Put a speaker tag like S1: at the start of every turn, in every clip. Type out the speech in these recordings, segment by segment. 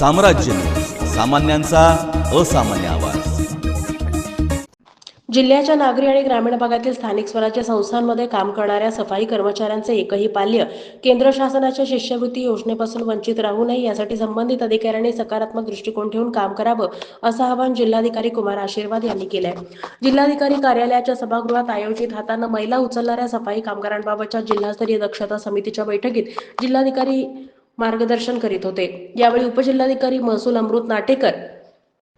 S1: साम्राज्य सामान्यांचा असामान्य आवाज.
S2: जिल्ह्याच्या नागरी आणि ग्रामीण भागातील स्थानिक स्वराज्य संस्थांमध्ये काम करणाऱ्या सफाई कर्मचाऱ्यांचे एकही पाल्य केंद्र शासनाच्या शिष्यवृत्ती योजनेपासून वंचित राहू नये यासाठी संबंधित अधिकाऱ्यांनी सकारात्मक दृष्टिकोन ठेवून काम करावं असं आवाहन जिल्हाधिकारी कुमार आशीर्वाद यांनी केलंय. जिल्हाधिकारी कार्यालयाच्या सभागृहात आयोजित हातानं महिला उचलणाऱ्या सफाई कामगारांबाबतच्या जिल्हास्तरीय दक्षता समितीच्या बैठकीत जिल्हाधिकारी मार्गदर्शन करीत होते. यावेळी उपजिल्हाधिकारी महसूल अमृत नाटेकर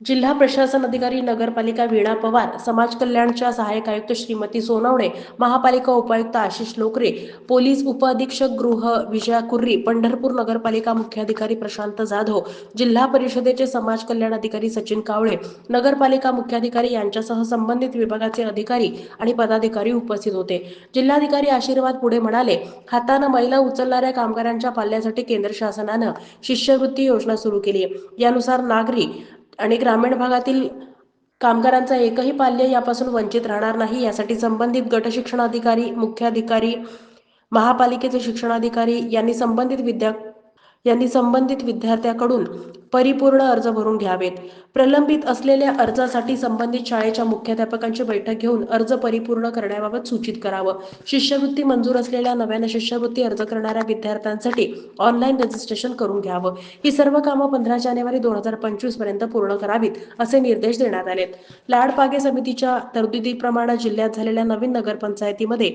S2: जिल्हा प्रशासन अधिकारी नगरपालिका वीणा पवार समाज कल्याणच्या सहाय्यक आयुक्त श्रीमती सोनवणे महापालिका उपायुक्त आशिष लोकरे पोलीस उपअधीक्षक गृह विजया कुर्री पंढरपूर नगरपालिका मुख्याधिकारी प्रशांत जाधव जिल्हा परिषदेचे समाज कल्याण अधिकारी सचिन कावळे नगरपालिका मुख्याधिकारी यांच्यासह संबंधित विभागाचे अधिकारी आणि पदाधिकारी उपस्थित होते. जिल्हाधिकारी आशीर्वाद पुढे म्हणाले हातानं महिला उचलणाऱ्या कामगारांच्या पाल्यासाठी केंद्र शासनानं शिष्यवृत्ती योजना सुरू केली यानुसार नागरी आणि ग्रामीण भागातील कामगारांचा एकही पाल्य यापासून वंचित राहणार नाही. यासाठी संबंधित गट शिक्षणाधिकारी मुख्याधिकारी महापालिकेचे शिक्षणाधिकारी यांनी संबंधित विद्या यांनी संबंधित विद्यार्थ्याकडून परिपूर्ण अर्ज भरून घ्यावेत. प्रलंबित असलेल्या अर्जासाठी संबंधित शाळेच्या मुख्याध्यापकांची बैठक घेऊन अर्ज परिपूर्ण करण्याबाबत सूचित करावं. शिष्यवृत्ती मंजूर असलेल्या नव्यानं शिष्यवृत्ती अर्ज करणाऱ्या विद्यार्थ्यांसाठी ऑनलाईन रजिस्ट्रेशन करून घ्यावं. ही सर्व कामं पंधरा जानेवारी दोन हजार पंचवीसपर्यंत पूर्ण करावीत असे निर्देश देण्यात आलेत. लाडपागे समितीच्या तरतुदीप्रमाणे जिल्ह्यात झालेल्या नवीन नगरपंचायतीमध्ये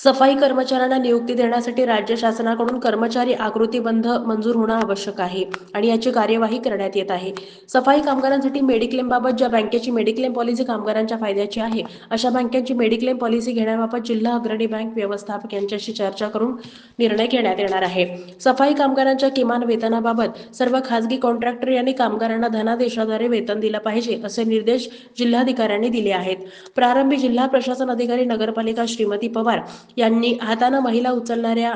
S2: सफाई कर्मचाऱ्यांना नियुक्ती देण्यासाठी राज्य शासनाकडून कर्मचारी आकृतीबंध मंजूर होणं आवश्यक आहे आणि याची कार्यवाही करण्यात येत आहे. सफाई कामगारांसाठी मेडिक्लेम बाबत ज्या बँकेची मेडिक्लेम पॉलिसी कामगारांच्या फायद्याची आहे अशा बँकेची मेडिक्लेम पॉलिसी घेण्याबाबत जिल्हा अग्रणी बँक व्यवस्थापक यांच्याशी चर्चा करून निर्णय घेण्यात येणार आहे. सफाई कामगारांच्या किमान वेतनाबाबत सर्व खासगी कॉन्ट्रॅक्टर यांनी कामगारांना धनादेशाद्वारे वेतन दिलं पाहिजे असे निर्देश जिल्हाधिकाऱ्यांनी दिले आहेत. प्रारंभी जिल्हा प्रशासन अधिकारी नगरपालिका श्रीमती पवार यांनी हातानं महिला उचलणाऱ्या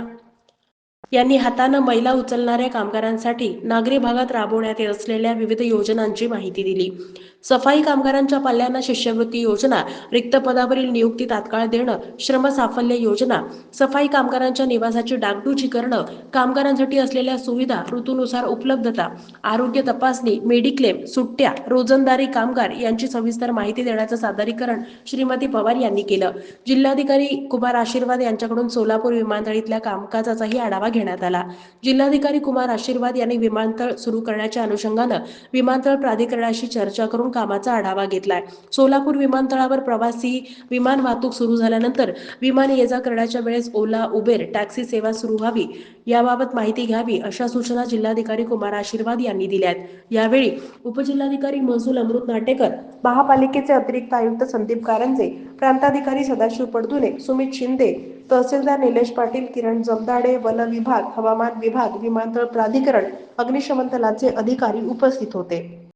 S2: यांनी हातानं मैला उचलणाऱ्या कामगारांसाठी नागरी भागात राबवण्यात येत असलेल्या विविध योजनांची माहिती दिली. सफाई कामगारांच्या पाल्यांना शिष्यवृत्ती योजना रिक्त पदावरील नियुक्ती तात्काळ देणं श्रम साफल्य योजना सफाई कामगारांच्या निवासाची डागडुजी करणं कामगारांसाठी असलेल्या सुविधा ऋतूनुसार उपलब्धता आरोग्य तपासणी मेडिक्लेम सुट्ट्या रोजंदारी कामगार यांची सविस्तर माहिती देण्याचं सादरीकरण श्रीमती पवार यांनी केलं. जिल्हाधिकारी कुमार आशीर्वाद यांच्याकडून सोलापूर विमानतळीतल्या कामकाजाचाही आढावा घेण्यात आला. जिल्हाधिकारी कुमार आशीर्वाद यांनी विमानतळ सुरू करण्याच्या अनुषंगानं विमानतळ प्राधिकरणाशी चर्चा करून कामाचा आढावा घेतलाय. सोलापूर विमानतळावर प्रवासी विमान वाहतूक सुरू झाल्यानंतर विमान ये जा करण्याच्या वेळेस ओला उबेर टॅक्सी सेवा सुरू व्हावी याबाबत माहिती घ्यावी अशा सूचना जिल्हाधिकारी कुमार आशीर्वाद यांनी दिल्यात. यावेळी उपजिल्हाधिकारी महसूल अमृत नाटेकर महापालिकेचे अतिरिक्त आयुक्त संदीप कारंजे प्रांताधिकारी सदाशिव पडदुने सुमित शिंदे तहसीलदार निलेश पाटील किरण जमदाडे वन विभाग हवामान विभाग विमानतळ प्राधिकरण अग्निशमन दलाचे अधिकारी उपस्थित होते.